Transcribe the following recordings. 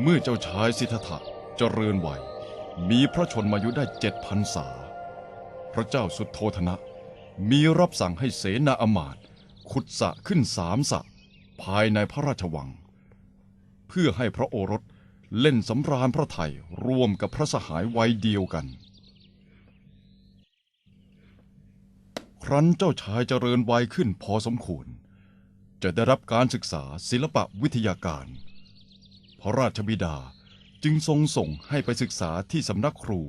เมื่อเจ้าชายสิทธัตถะเจริญวัย มีพระชนมายุได้เจ็ดพันษา พระเจ้าสุดโทธนะ มีรับสั่งให้เสนาอมาตย์ขุดสระขึ้นสามสระภายในพระราชวัง เพื่อให้พระโอรสเล่นสำราญพระไทยร่วมกับพระสหายวัยเดียวกัน ครั้นเจ้าชายเจริญวัยขึ้นพอสมควร จะได้รับการศึกษาศิลปะวิทยาการ พระราชบิดาจึงทรงส่งให้ไปศึกษาที่สำนักครู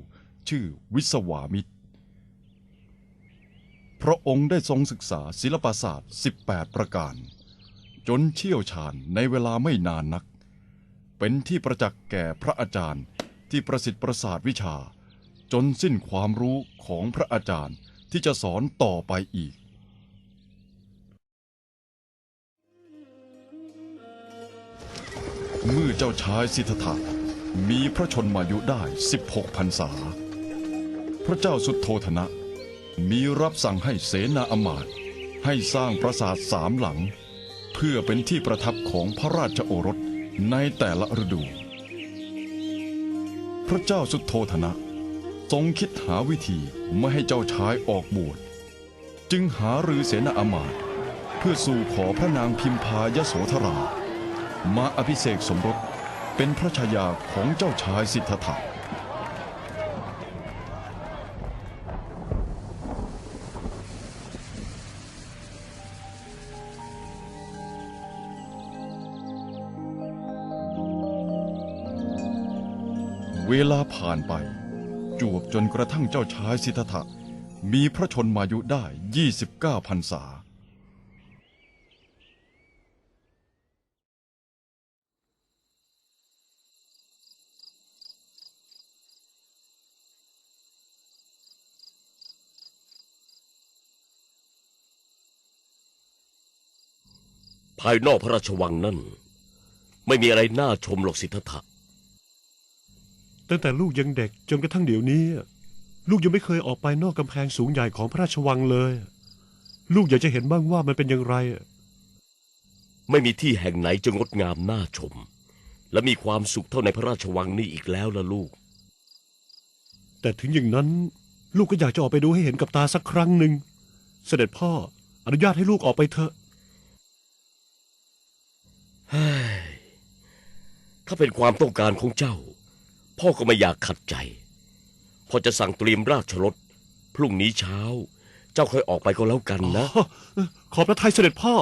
ชื่อวิศวามิตร พระองค์ได้ทรงศึกษาศิลปศาสตร์ 18 ประการ จนเชี่ยวชาญในเวลาไม่นานนัก เป็นที่ประจักษ์แก่พระอาจารย์ที่ประสิทธิ์ประสาทวิชา จนสิ้นความรู้ของพระอาจารย์ที่จะสอนต่อไปอีก เมื่อเจ้าชายสิทธัตถะมีพระชนมายุได้ 16พรรษา พระเจ้าสุดโทธนะ มีรับสั่งให้เสนาอมาตย์ให้สร้างปราสาทสามหลัง เพื่อเป็นที่ประทับของพระราชโอรสในแต่ละฤดู พระเจ้าสุดโทธนะ ทรงคิดหาวิธีไม่ให้เจ้าชายออกบวชจึงหารือเสนาอมาตย์เพื่อสู่ขอพระนางพิมพายโสธรา มาอภิเษกสมรสเป็นพระชายาของเจ้าชายสิทธัตถะเวลาผ่านไป จวบจนกระทั่งเจ้าชายสิทธัตถะมีพระชนมายุได้ 29พรรษา ภายนอกพระราชวังนั่น ไม่มีอะไรน่าชมหรอกสิทธัตถะตั้งแต่ลูกยังเด็กจนกระทั่งเดี๋ยวนี้ ลูกยังไม่เคยออกไปนอกกำแพงสูงใหญ่ของพระราชวังเลย ลูกอยากจะเห็นบ้างว่ามันเป็นอย่างไร ไม่มีที่แห่งไหนจะงดงามน่าชม และมีความสุขเท่าในพระราชวังนี้อีกแล้วล่ะลูก แต่ถึงอย่างนั้น ลูกก็อยากจะออกไปดูให้เห็นกับตาสักครั้งหนึ่งเสด็จพ่ออนุญาตให้ลูกออกไปเถอะ ถ้าเป็นความต้องการของเจ้า พ่อก็ไม่อยากขัดใจพ่อจะสั่งเตรียมราชรถ พรุ่งนี้เช้า เจ้าค่อยออกไปก็แล้วกันนะ ขอบพระทัยเสด็จพ่อ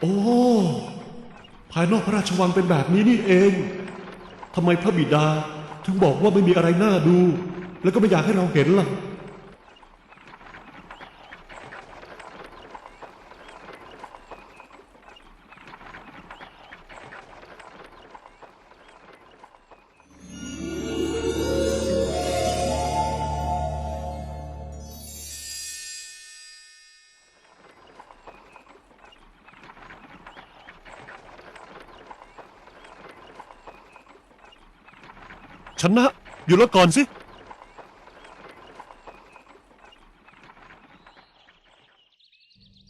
โอ้ ภายนอกพระราชวังเป็นแบบนี้นี่เอง ทำไมพระบิดาถึงบอกว่าไม่มีอะไรน่าดู แล้วก็ไม่อยากให้เราเห็นล่ะ นะ อยู่แล้วก่อนสิ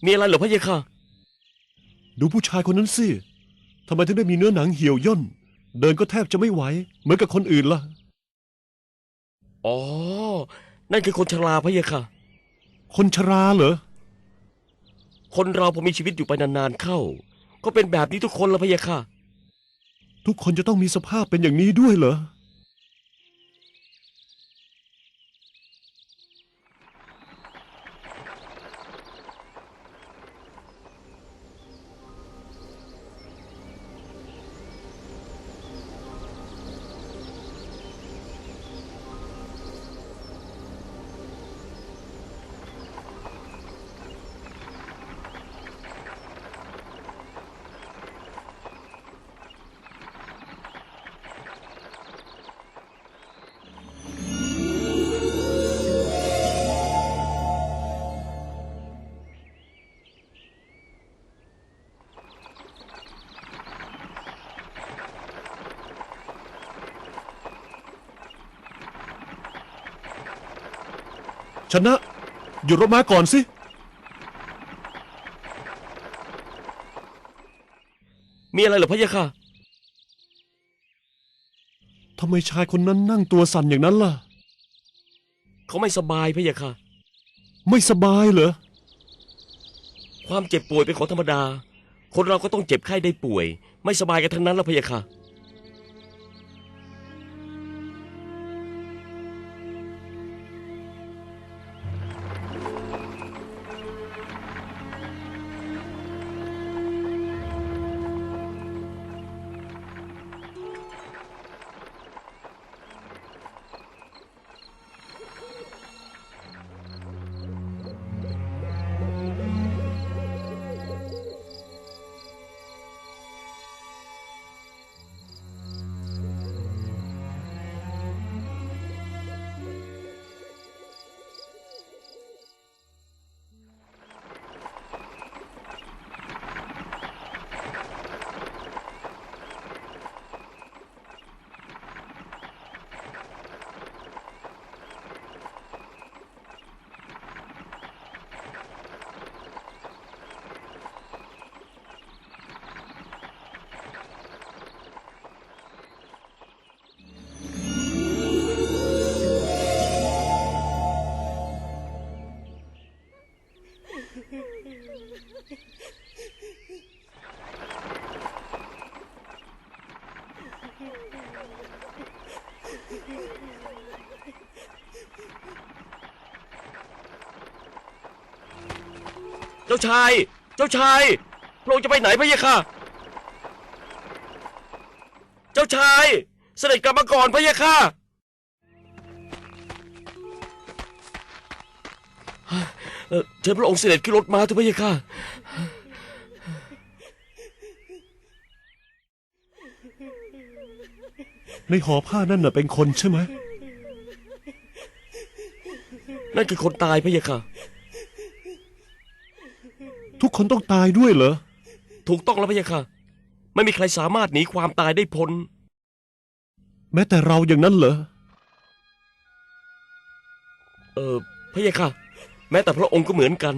มีอะไรเหรอพะเยะค่ะ ดูผู้ชายคนนั้นสิทำไมถึงได้มีเนื้อหนังเหี่ยวย่น เดินก็แทบจะไม่ไหว เหมือนกับคนอื่นล่ะ อ๋อ นั่นคือคนชราพะเยะค่ะ คนชราเหรอ คนเราพอมีชีวิตอยู่ไปนานๆเข้า ก็เป็นแบบนี้ทุกคนละพะเยะค่ะ ทุกคนจะต้องมีสภาพเป็นอย่างนี้ด้วยเหรอ ชนะ หยุดรถม้าก่อนสิ มีอะไรเหรอพะยะค่ะ ทำไมชายคนนั้นนั่งตัวสั่นอย่างนั้นล่ะ เขาไม่สบายพะยะค่ะ ไม่สบายเหรอ ความเจ็บป่วยเป็นของธรรมดา คนเราก็ต้องเจ็บไข้ได้ป่วย ไม่สบายกันทั้งนั้นล้วพะยะค่ะ เจ้าชาย เจ้าชายพระองค์จะไปไหนพะยะค่ะ เจ้าชาย เสด็จกลับมาก่อนพะยะค่ะ เอ่อเชิญพระองค์เสด็จขึ้นรถม้าเถอะพะยะค่ะ ในห่อผ้านั่นน่ะเป็นคนใช่ไหม นั่นคือคนตายพะยะค่ะ ทุกคนต้องตายด้วยเหรอ ถูกต้องแล้วพะยะค่ะ ไม่มีใครสามารถหนีความตายได้พ้น แม้แต่เราอย่างนั้นเหรอ เออพะยะค่ะ แม้แต่พระองค์ก็เหมือนกัน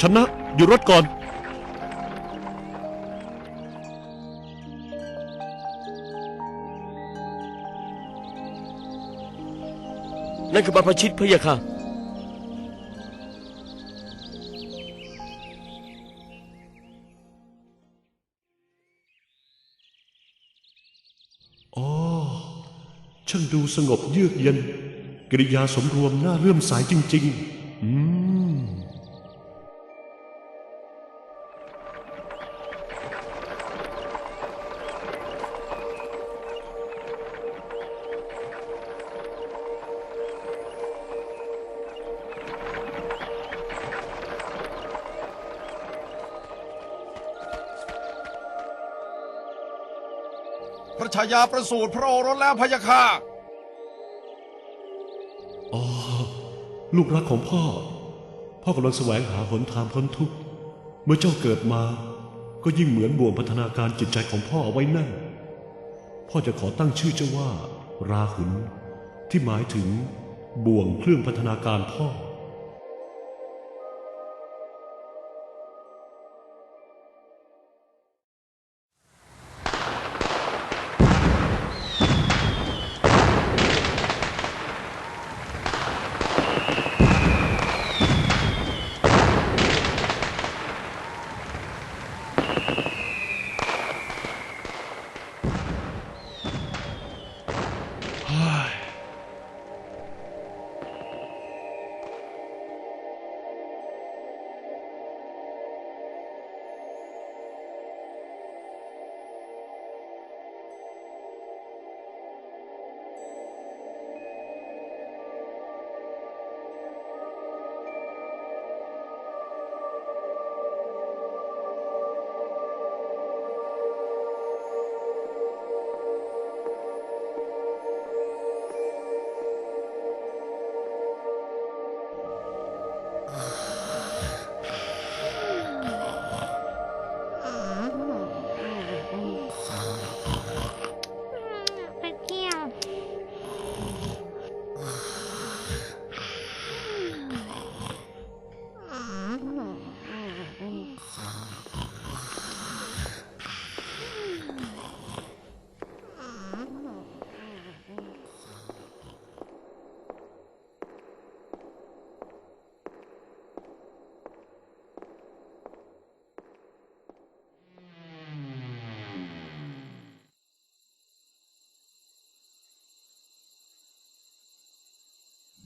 ชนะหยุดรถก่อน นั่นคือบรรพชิตพะยะค่ะ อ๋อ ช่างดูสงบเยือกเย็น กิริยาสมรวมน่าเลื่อมสายจริง ๆ ชายาประสูติพระโอรสแล้วพะยะค่ะอ๋อลูกรักของพ่อ พ่อกำลังแสวงหาหนทางพ้นทุกข์ เมื่อเจ้าเกิดมา ก็ยิ่งเหมือนบ่วงพัฒนาการจิตใจของพ่อเอาไว้แน่น พ่อจะขอตั้งชื่อเจ้าว่า ราหุลที่หมายถึงบ่วงเครื่องพัฒนาการพ่อ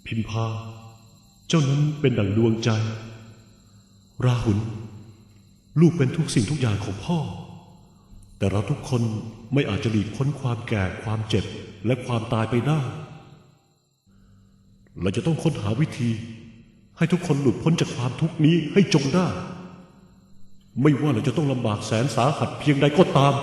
พิมพา เจ้านั้นเป็นดั่งดวงใจ ราหุล ลูกเป็นทุกสิ่งทุกอย่างของพ่อ แต่เราทุกคนไม่อาจจะหลีกพ้นความแก่ความเจ็บและความตายไปได้ เราจะต้องค้นหาวิธี ให้ทุกคนหลุดพ้นจากความทุกข์นี้ให้จงได้ ไม่ว่าเราจะต้องลำบากแสนสาหัสเพียงใดก็ตาม